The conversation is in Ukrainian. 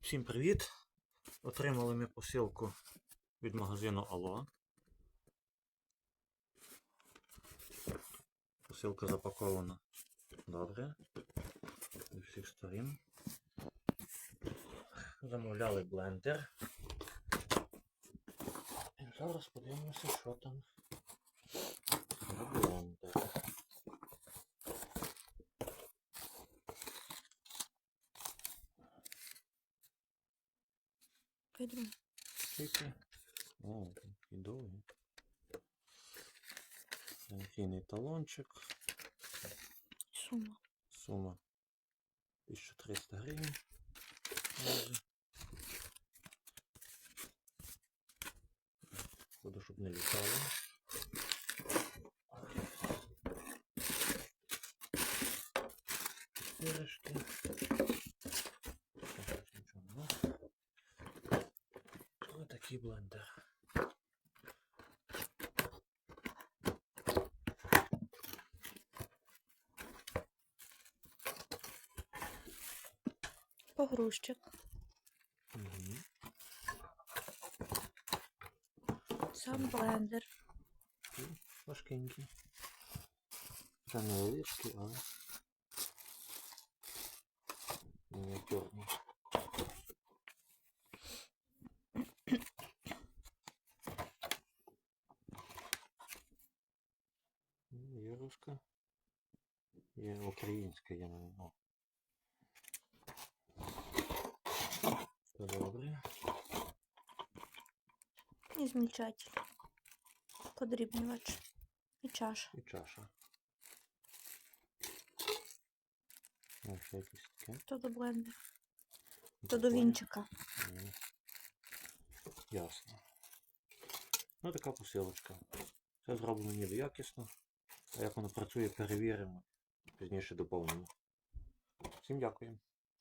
Всім привіт! Отримали ми посилку від магазину Алло. Посилка запакована добре. Зі всіх сторін. Замовляли блендер. І зараз подивимося, що там за блендер. Пойдем. Скільки? О, і довгі. Гарантійний талончик. Сума. Сума 1300 гривень. Буду, щоб не літало. Пиріжки. Такий блендер. Погрузчик. Угу. Сам блендер. Важкенький. Це невеличкий, але Ну, Є. Українська, я не знаю. Добре. І змільчатель. Подрібнювач. І чаша. І чаша. Ось ще якісь таке. То до блендера. Ну, То до вінчика. М. Ясно. Ну, така посилочка. Все зроблено ніби якісно. Як воно працює, перевіримо. Пізніше доповнимо. Всім дякую.